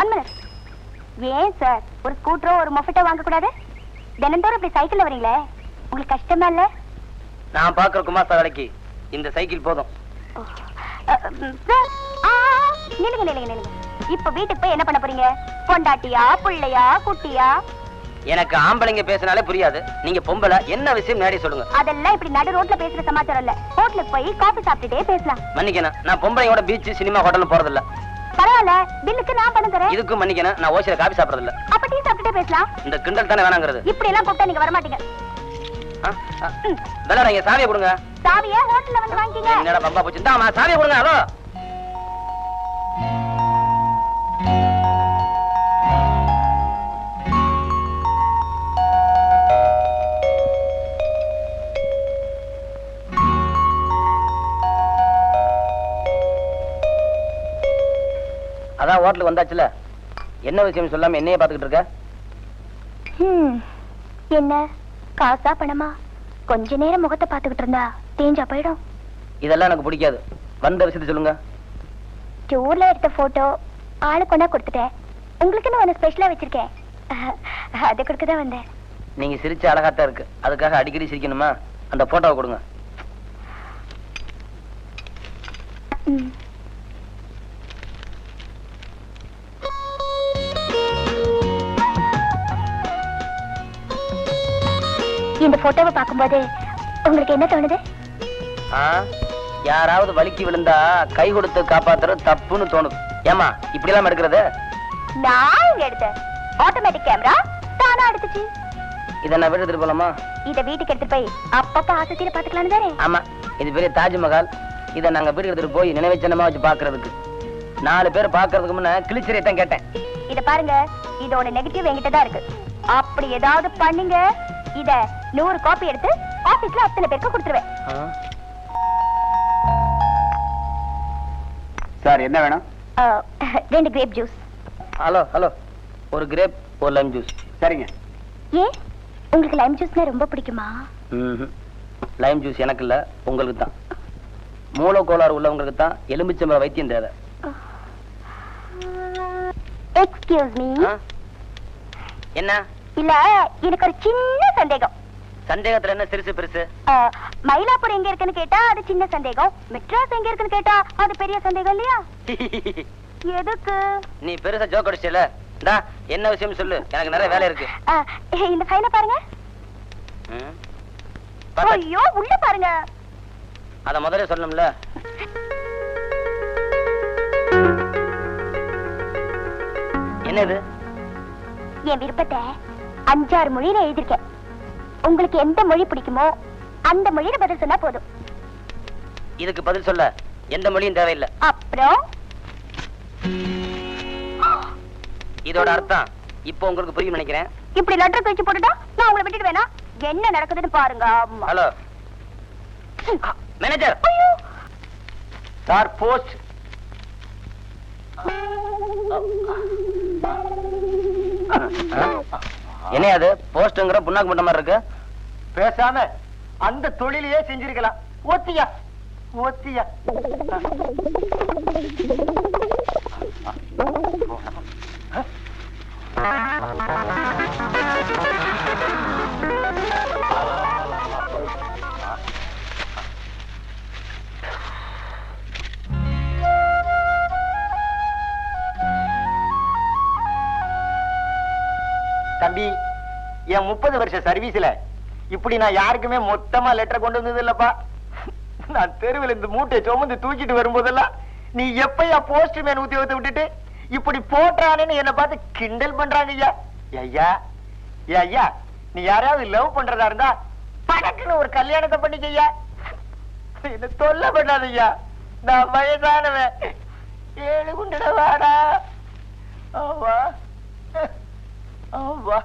One minute ஏன் sir ஒரு ஸ்கூட்டரோ ஒரு மொஃபட்டோ வாங்க கூடாது தினந்தோறும் இப்படி சைக்கிள்ல வரீங்களே உங்களுக்கு கஷ்டமா இல்ல? நான் பாக்குற குமாஸ்தா வேலைக்கு இந்த சைக்கிள் போதும். நில்லுங்க நில்லுங்க நில்லுங்க. இப்ப வீட்டுக்கு போய் என்ன பண்ண போறீங்க? பொண்டாட்டியா புள்ளையா குட்டியா? எனக்கு ஆம்பளைங்க பேசினாலே புரியாது. நீங்க பொம்பளை என்ன விஷயம் நேரடி சொல்லுங்க. அதெல்லாம் இப்படி நடு ரோட்ல பேசுற சமாச்சாரம் இல்ல. ஹோட்டலுக்கு போய் காபி சாப்பிட்டுட்டே பேசலாம். மன்னிக்கணும். நான் பொம்பளையோட பீச் சினிமா ஹோட்டல் போறதில்ல. பரவாயில்ல பில்லுக்கு நான் பணம் தரேன். இதுக்கும் மன்னிக்கணும் நான் ஓசியில காபி சாப்பிடறதில்ல. அப்ப டீ சாப்பிட்டுட்டே பேசலாம். இந்த கிண்டல் தானே வேணாங்கிறது. இப்படி எல்லாம் கூப்பிட்டா நீங்க வரமாட்டீங்க. ஆ, ஆ. விளையாடுங்க சாவியை கொடுங்க. சாவிய ஹோட்டல்ல வந்து வாங்கிக்கங்க. என்னடா பம்பா போச்சு? இந்தாம்மா சாவியை கொடுங்க ஹலோ வந்தாச்சுல? என்ன விஷயம் சொல்லாம என்னையே பாத்துக்கிட்டு இருக்க? என்ன? காசா பணமா? கொஞ்ச நேரம் முகத்தை பாத்துக்கிட்டு இருந்தா தேஞ்சா போயிடும். இதெல்லாம் எனக்கு பிடிக்காது. வந்த விஷயத்தை சொல்லுங்க. டூர்ல எடுத்த போட்டோ ஆளு கொண்டா கொடுத்துட்டேன். உங்களுக்கு நான் ஸ்பெஷலா வச்சிருக்கேன். அது கொடுக்க தான் வந்தேன். நீங்க சிரிச்ச அழகாத்தான் இருக்கு. அதுக்காக அடிக்கடி சிரிக்கணுமா? அந்த போட்டோவை கொடுங்க. ம். இந்த போட்டோவை பார்க்கும்போது உங்களுக்கு என்ன தோணுது? யாராவது வலிக்கு விழுந்தா கை கொடுத்து காப்பாத்துறது தப்புன்னு தோணுது. ஏமா இப்படி எல்லாம் எடுக்கிறது? நான் இங்க எடுத்தேன் ஆட்டோமேட்டிக் கேமரா தானா எடுத்துச்சு. இதை நான் வீடு எடுத்துட்டு போலாமா? இத வீட்டுக்கு எடுத்துட்டு போய் அப்பப்ப ஆசத்தியில பாத்துக்கலாம்னு தானே? ஆமா இது பெரிய தாஜ்மஹால். இதை நாங்க வீட்டுக்கு எடுத்துட்டு போய் நினைவுச்சின்னமா வச்சு பாக்குறதுக்கு நாலு பேர் பாக்குறதுக்கு முன்ன கிழிச்சிரை தான் கேட்டேன். இத பாருங்க இதோட நெகட்டிவ் என்கிட்ட தான் இருக்கு. அப்படி ஏதாவது பண்ணீங்க இத நூறு காப்பி எடுத்து ஆபீஸ்ல அத்தனை பேருக்கு கொடுத்துருவேன்? சார் என்ன வேணும்? ரெண்டு கிரேப் ஜூஸ் ஹலோ ஹலோ. ஒரு கிரேப் ஒரு லைம் ஜூஸ் சரிங்க. ஏன் உங்களுக்கு லைம் ஜூஸ்னா ரொம்ப பிடிக்குமா? லைம் ஜூஸ் எனக்கு இல்ல உங்களுக்கு தான். மூல கோளாறு உள்ளவங்களுக்கு தான் எலுமிச்சம்பழ வைத்தியம் தேவை. Excuse me? என்ன? இல்ல எனக்கு ஒரு சின்ன சந்தேகம். சந்தேகத்துல என்ன சிறுசு பெருசு? மயிலாப்பூர் எங்க இருக்குன்னு கேட்டா அது சின்ன சந்தேகம். மெட்ராஸ் எங்க இருக்குன்னு கேட்டா அது பெரிய சந்தேகம் இல்லையா? எதுக்கு? நீ பெருசா ஜோக் அடிச்சல டா என்ன விஷயம் சொல்லு. எனக்கு நிறைய வேலை இருக்கு. இந்த ஃபைல பாருங்க. ஐயோ உள்ள பாருங்க. அத முதல்ல சொல்லணும்ல. என்னது? என் விருப்பத்தை அஞ்சாறு மொழியில எழுதியிருக்கேன். உங்களுக்கு எந்த மொழி பிடிக்குமோ அந்த மொழியில பதில் சொன்னா போதும். இதுக்கு பதில் சொல்ல எந்த மொழியும் தேவையில்லை. அப்புறம்? இதோட அர்த்தம் இப்போ உங்களுக்கு புரியும் நினைக்கிறேன். இப்படி லெட்டர் கழிச்சு போட்டுட்டா நான் உங்களை விட்டுட்டு வேணா? என்ன நடக்குதுன்னு பாருங்க. ஆமா. ஹலோ. மேனேஜர். ஐயோ. Sir post. என்ன அது? போஸ்ட்ங்கிற புண்ணாக்கு மாதிரி இருக்கு? பேசாம அந்த தொழிலையே செஞ்சிருக்கலாம். ஓத்தியா ஓத்தியா தம்பி என் முப்பது வருஷ சர்வீஸ்ல இப்படி நான் யாருக்குமே மொத்தமா லெட்டர் கொண்டு வந்தது இல்லப்பா. நான் தெருவில் இந்த மூட்டை சுமந்து தூக்கிட்டு வரும்போதெல்லாம் நீ எப்பயா போஸ்ட் மேன் உத்தியோகத்தை விட்டுட்டு இப்படி போட்டானேன்னு என்ன பார்த்து கிண்டல் பண்றாங்க ஐயா. ஐயா ஐயா நீ யாராவது லவ் பண்றதா இருந்தா படக்குன்னு ஒரு கல்யாணத்தை பண்ணிக்கய்யா என்ன தொல்லை பண்ணாத ஐயா. நான் வயதானவன். ஏழு குண்டட வாடா. ஆவா ஆவா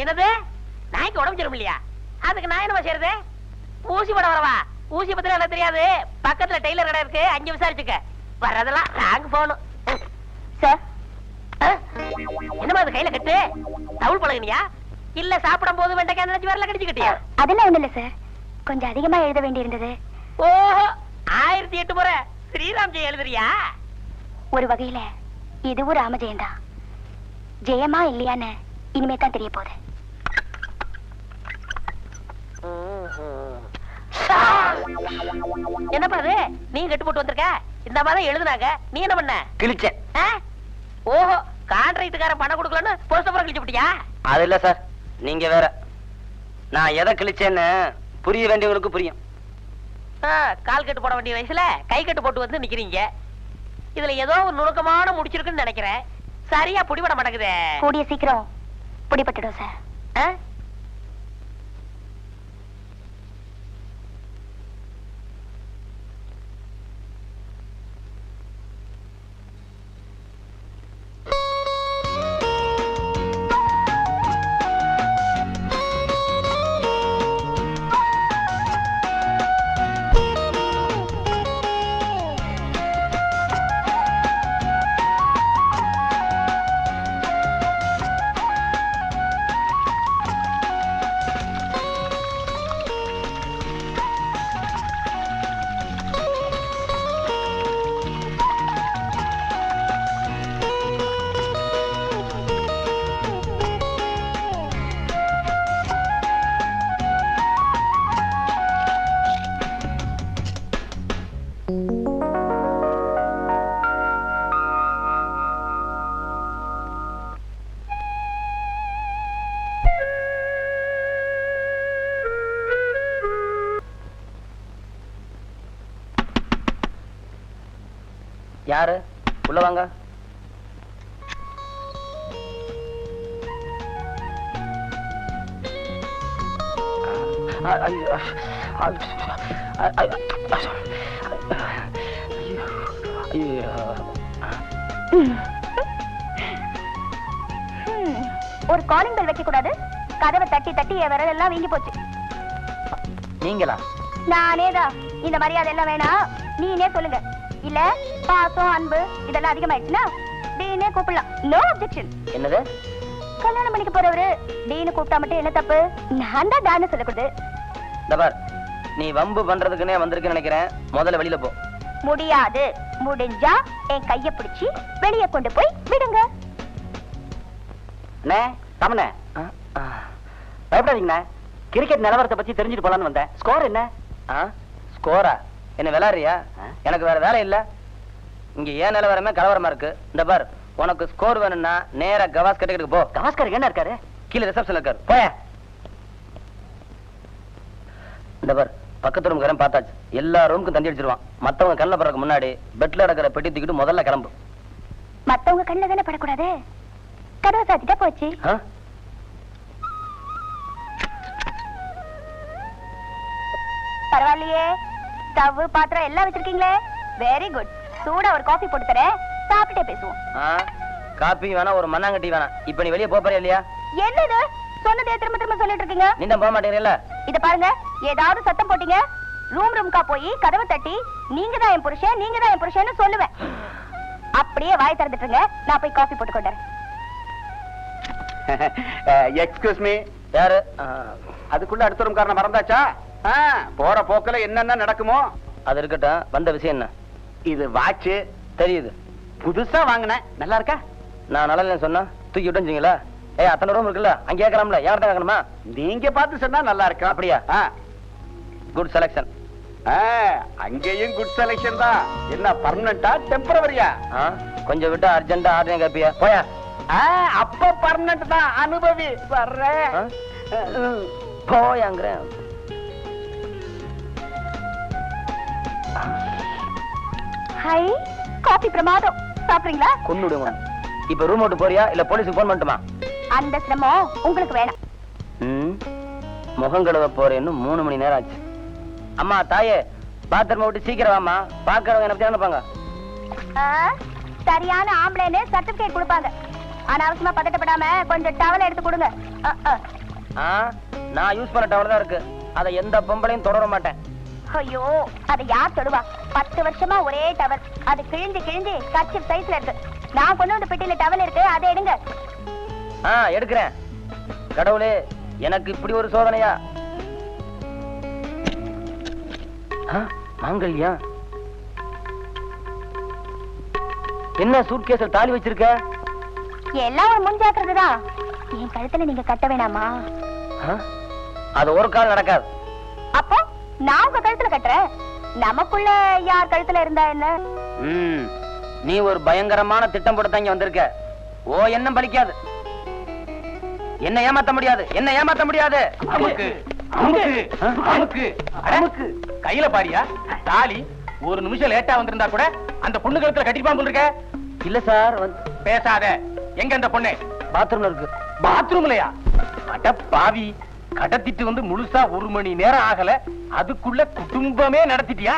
என்னது? நாய்க்கு உடம்பு சரியில்லை இல்லையா அதுக்கு நான் என்ன செய்யறது? ஊசி போட வரவா? ஊசி பத்திரம் எனக்கு தெரியாது. பக்கத்துல டெய்லர் கடை இருக்கு. அங்க விசாரிச்சுக்க. வர்றதெல்லாம் ராங் போகணும் சார் என்னமா அது கையில கட்டு? தவுள் பழகுனியா? இல்ல சாப்பிடும் போது வெண்டைக்காய் நினைச்சு வரல கடிச்சுக்கிட்டியா? அதெல்லாம் ஒண்ணும் இல்ல சார் கொஞ்சம் அதிகமா எழுத வேண்டியிருந்தது. ஓஹோ! ஆயிரத்தி எட்டு முறை ஸ்ரீராம் ஜெயம் எழுதுறியா? ஒரு வகையில இதுவும் ராமஜெயம் தான் ஜெயமா இல்லையான்னு இனிமே தான் தெரிய போகுது. என்னப்பா அது நீ கட்டு போட்டு வந்திருக்க? இந்த மாதிரி எழுதுனாங்க. நீ என்ன பண்ண? கிழிச்சேன். ஆ? ஓஹோ கான்ட்ராக்டுக்காரன் பணம் கொடுக்கலன்னு போஸ்டபுரம் கிழிச்சு விட்டியா? அது இல்ல சார். நீங்க வேற. நான் எதை கிழிச்சேன்னு புரிய வேண்டியவங்களுக்கு புரியும். கால் கட்டு போட வேண்டிய வயசுல கை கட்டு போட்டு வந்து நிக்கிறீங்க. இதுல ஏதோ ஒரு நுணுக்கமான முடிச்சிருக்குன்னு நினைக்கிறேன். சரியா புடிபட மாட்டேங்குதே. கூடிய சீக்கிரம் பிடிபட்டுடும் சார். யாரு? உள்ள வாங்க. ஒரு காலிங் பெல் வைக்க கூடாது கதவை தட்டி தட்டி என் விரல் எல்லாம் வீங்கி போச்சு. நீங்களா? நானே தான் இந்த மரியாதை எல்லாம் வேணாம். நீனே சொல்லுங்க. இல்ல பாசம் அன்பு இதெல்லாம் அதிகமாயிடுச்சுன்னா டீனே கூப்பிடலாம். நோ அப்செக்ஷன் என்னது? கல்யாணம் பண்ணிக்க போறவரு டீனு கூப்பிட்டா மட்டும் என்ன தப்பு? நான் தான் டான்னு சொல்லக்கூடாது. இந்த பார் நீ வம்பு பண்றதுக்குன்னே வந்திருக்குன்னு நினைக்கிறேன். முதல்ல வெளியில போ. முடியாது. முடிஞ்சா என் கைய பிடிச்சி வெளிய கொண்டு போய் விடுங்க. அண்ணே தமண்ணே ஆ, ஆ. பயப்படாதீங்கண்ணே. கிரிக்கெட் நிலவரத்தை பத்தி தெரிஞ்சுட்டு போலான்னு வந்தேன். ஸ்கோர் என்ன? ஆ ஸ்கோரா என்ன விளாடுறியா? எனக்கு வேற வேலை இல்ல. இங்க ஏன் நிலவரமே கலவரமா இருக்கு. இந்த பார் உனக்கு ஸ்கோர் வேணும்னா நேரா கவாஸ் கட்டுக்கிட்டு போ. கவாஸ்கர் என்ன இருக்காரு? கீழே ரிசப்ஷன்ல இருக்காரு. போய. இந்த பார் பக்கத்து ரூம் பார்த்தாச்சு. எல்லா ரூமுக்கும் தண்ணி அடிச்சிருவான். மத்தவங்க கண்ணில் பறக்க முன்னாடி பெட்ல கிடக்கிற பெட்டி தூக்கிட்டு முதல்ல கிளம்பு. மத்தவங்க கண்ணுல தானே படக்கூடாது? கதவை சாத்திட்டா போச்சு? பரவாயில்லையே. ஸ்டவ் பாத்திரம் எல்லாம் வச்சிருக்கீங்களே? வெரி குட் சூடா ஒரு காஃபி போட்டு தரேன். சாப்பிட்டே பேசுவோம். ஆ காப்பி வேணாம் ஒரு மண்ணாங்கட்டி வேணாம். இப்ப நீ வெளியே போறியா இல்லையா? என்னது? சொன்னதே திரும்ப திரும்ப சொல்லிட்டு இருக்கீங்க. நீ தான் போக மாட்டேங்கிறல்ல? இத பாருங்க ஏதாவது சத்தம் போட்டீங்க? ரூம் ரூம்கா போய் கதவை தட்டி நீங்க தான் என் புருஷன் நீங்க தான் என் புருஷன்னு சொல்லுவேன். அப்படியே வாய் திறந்துட்டுங்க நான் போய் காஃபி போட்டு கொண்டு வரேன் எக்ஸ்கியூஸ் மீ யாரு அதுக்குள்ள அடுத்த ரூம் காரணம் மறந்தாச்சா? போற போக்குல என்னென்ன நடக்குமோ? அது இருக்கட்டும். வந்த விஷயம் என்ன? இது வாட்ச் தெரியுது. புதுசா வாங்கினேன் நல்லா இருக்கா? நான் நல்லா சொன்னா தூக்கி விட்டுங்களா ஏய் அத்தனை ரூம் இருக்குல்ல அங்கே கேட்கலாம்ல யார்கிட்ட கேட்கணுமா நீங்க பார்த்து சொன்னா நல்லா இருக்கும் அப்படியா? குட் செலக்ஷன் அங்கேயும் குட் செலக்ஷன் தான். என்ன பர்மனண்டா டெம்பரவரியா கொஞ்சம் விட்டு அர்ஜென்ட்டா ஆர்டர் கேப்பியா? போயா. அப்ப பர்மனண்ட் தான் அனுபவி. வர்றேன்? போயாங்கிறேன். ஹை காஃபி பிரமாதம். சாப்பிடுறீங்களா? கொண்டு விடுங்க இப்ப ரூம் விட்டு போறியா? இல்ல போலீஸுக்கு போன் பண்ணட்டுமா? அந்த சிரமம் உங்களுக்கு வேணாம். ம் முகம் கழுவ போறேன்னு மூணு மணி நேரம் ஆச்சு. அம்மா தாயே பாத்திரமா விட்டு சீக்கிரம் வாமா பாக்குறவங்க என்ன பத்தி நினைப்பாங்க? சரியான ஆம்பளைன்னு சர்டிபிகேட் கொடுப்பாங்க. அனாவசியமா பதட்டப்படாம கொஞ்சம் டவல் எடுத்து கொடுங்க. நான் யூஸ் பண்ண டவர் தான் இருக்கு. அதை எந்த பொம்பளையும் தொடர மாட்டேன். ஐயோ அதை யார் தொடுவா பத்து வருஷமா ஒரே டவல் அது கிழிஞ்சு கிழிஞ்சு கச்சிப் சைஸ்ல இருக்கு. நான் கொண்டு வந்த பெட்டியில டவல் இருக்கு அதை எடுங்க. ஆ எடுக்கிறேன். கடவுளே எனக்கு இப்படி ஒரு சோதனையா? மாங்கல்யா. என்ன சூட்கேஸில் தாலி வச்சிருக்க? எல்லாம் ஒரு முன் ஜாக்கிரதை தான் என் கழுத்துல நீங்க கட்ட வேணாமா? அது ஒரு கால் நடக்காது. நான் உங்க கழுத்துல கட்டுறேன். நமக்குள்ள யார் கழுத்துல இருந்தா என்ன? ம் நீ ஒரு பயங்கரமான திட்டம் போட்டு இங்க வந்திருக்க. ஓ எண்ணம் பலிக்காது. என்ன ஏமாத்த முடியாது. என்ன ஏமாத்த முடியாது. அமுக்கு அமுக்கு அமுக்கு. அமுக்கு கையில பாரியா? தாலி ஒரு நிமிஷம் லேட்டா வந்திருந்தா கூட அந்த பொண்ணு கழுத்துல கட்டிப்பான் இருக்க இல்ல சார் பேசாத. எங்க அந்த பொண்ணு? பாத்ரூம்ல இருக்கு. பாத்ரூம்லயா அட பாவி. கடத்திட்டு வந்து முழுசா ஒரு மணி நேரம் ஆகல. அதுக்குள்ள குடும்பமே நடத்திட்டியா?